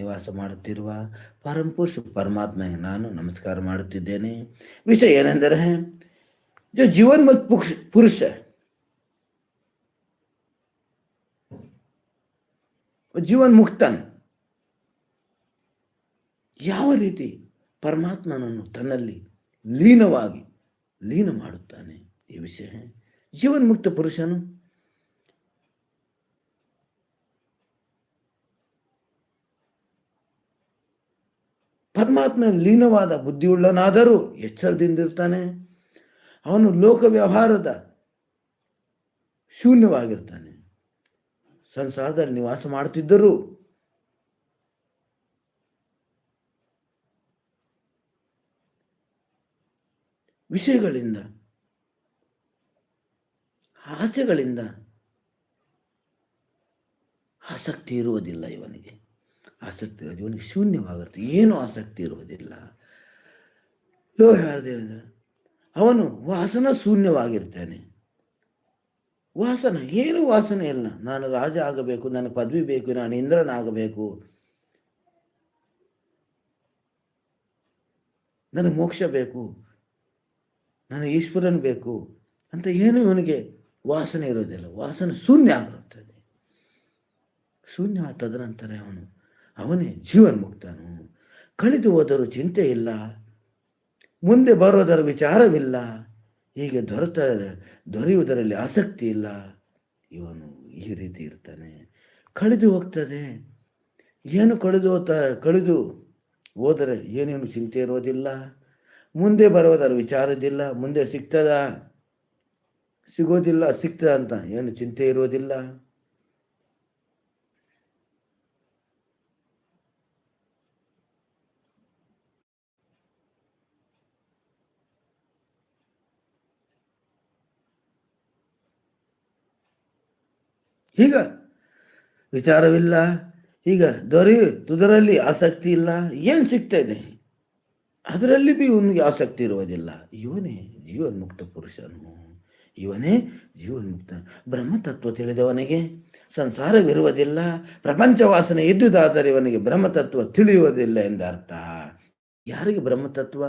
ನಿವಾಸ ಮಾಡುತ್ತಿರುವ ಪರಂಪುರುಷ ಪರಮಾತ್ಮಗೆ ನಾನು ನಮಸ್ಕಾರ ಮಾಡುತ್ತಿದ್ದೇನೆ. ವಿಷಯ ಏನೆಂದರೆ ಜೊ ಜೀವನ್ ಮತ್ತು ಪುಕ್ಷ ಪುರುಷ. ಜೀವನ್ ಮುಕ್ತನ್. ಯಾವ ರೀತಿ ಪರಮಾತ್ಮನನ್ನು ತನ್ನಲ್ಲಿ ಲೀನವಾಗಿ ಲೀನ ಮಾಡುತ್ತಾನೆ ಈ ವಿಷಯ? ಜೀವನ್ಮುಕ್ತ ಪುರುಷನು ಪರಮಾತ್ಮ ಲೀನವಾದ ಬುದ್ಧಿಯುಳ್ಳನಾದರೂ ಎಚ್ಚರದಿಂದಿರ್ತಾನೆ. ಅವನು ಲೋಕ ವ್ಯವಹಾರದ ಶೂನ್ಯವಾಗಿರ್ತಾನೆ. ಸಂಸಾರದಲ್ಲಿ ನಿವಾಸ ಮಾಡುತ್ತಿದ್ದರೂ ವಿಷಯಗಳಿಂದ ಆಸೆಗಳಿಂದ ಆಸಕ್ತಿ ಇರುವುದಿಲ್ಲ ಇವನಿಗೆ. ಆಸಕ್ತಿ ಇರೋದು. ಇವನಿಗೆ ಶೂನ್ಯವಾಗಿರುತ್ತೆ ಏನೂ ಆಸಕ್ತಿ ಇರುವುದಿಲ್ಲ. ಲೋಹಾರದೇವ ಅವನು ವಾಸನ ಶೂನ್ಯವಾಗಿರ್ತಾನೆ. ವಾಸನ, ಏನು ವಾಸನೆ ಇಲ್ಲ. ನಾನು ರಾಜ ಆಗಬೇಕು, ನನಗೆ ಪದವಿ ಬೇಕು, ನಾನು ಇಂದ್ರನಾಗಬೇಕು. ನನಗೆ ಮೋಕ್ಷ ಬೇಕು. ನನಗೆ ಈಶ್ವರನ್ ಬೇಕು ಅಂತ ಏನು ಇವನಿಗೆ ವಾಸನೆ ಇರೋದಿಲ್ಲ ವಾಸನೆ ಶೂನ್ಯ ಆಗುತ್ತದೆ. ಶೂನ್ಯ ತದನಂತರ ಅವನು ಅವನೇ ಜೀವನ್ಮುಕ್ತನು. ಕಳೆದು ಹೋದರೂ ಚಿಂತೆ ಇಲ್ಲ. ಮುಂದೆ ಬರೋದರ ವಿಚಾರವಿಲ್ಲ. ಹೀಗೆ ದೊರೆತ, ದೊರೆಯುವುದರಲ್ಲಿ ಆಸಕ್ತಿ ಇಲ್ಲ. ಇವನು ಈ ರೀತಿ ಇರ್ತಾನೆ. ಕಳೆದು ಹೋಗ್ತದೆ. ಏನು ಕಳೆದು ಹೋತ ಕಳೆದು ಹೋದರೆ ಏನೇನು ಚಿಂತೆ ಇರೋದಿಲ್ಲ. ಮುಂದೆ ಬರೋದರ ವಿಚಾರದಿಲ್ಲ. ಮುಂದೆ ಸಿಗ್ತದ? ಸಿಗೋದಿಲ್ಲ, ಸಿಗ್ತದ ಅಂತ ಏನು ಚಿಂತೆ ಇರೋದಿಲ್ಲ. ಈಗ ವಿಚಾರವಿಲ್ಲ. ಈಗ ದೊರೆಯುವುದರಲ್ಲಿ ಆಸಕ್ತಿ ಇಲ್ಲ. ಏನು ಸಿಗ್ತದೆ ಅದರಲ್ಲಿ ಬಿ ಇವನಿಗೆ ಆಸಕ್ತಿ ಇರುವುದಿಲ್ಲ. ಇವನೇ ಜೀವನ್ಮುಕ್ತ ಪುರುಷನು. ಇವನೇ ಜೀವನ್ಮುಕ್ತ. ಬ್ರಹ್ಮತತ್ವ ತಿಳಿದವನಿಗೆ ಸಂಸಾರವಿರುವುದಿಲ್ಲ. ಪ್ರಪಂಚ ವಾಸನೆ ಇದ್ದುದಾದರೆ ಇವನಿಗೆ ಬ್ರಹ್ಮತತ್ವ ತಿಳಿಯುವುದಿಲ್ಲ ಎಂದರ್ಥ ಯಾರಿಗೆ ಬ್ರಹ್ಮತತ್ವ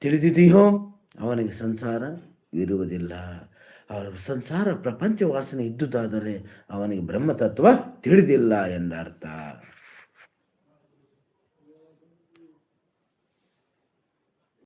ತಿಳಿದಿದೆಯೋ ಅವನಿಗೆ ಸಂಸಾರ ಇರುವುದಿಲ್ಲ. ಸಂಸಾರ ಪ್ರಪಂಚ ವಾಸನೆ ಇದ್ದುದಾದರೆ ಅವನಿಗೆ ಬ್ರಹ್ಮತತ್ವ ತಿಳಿದಿಲ್ಲ ಎಂದರ್ಥ.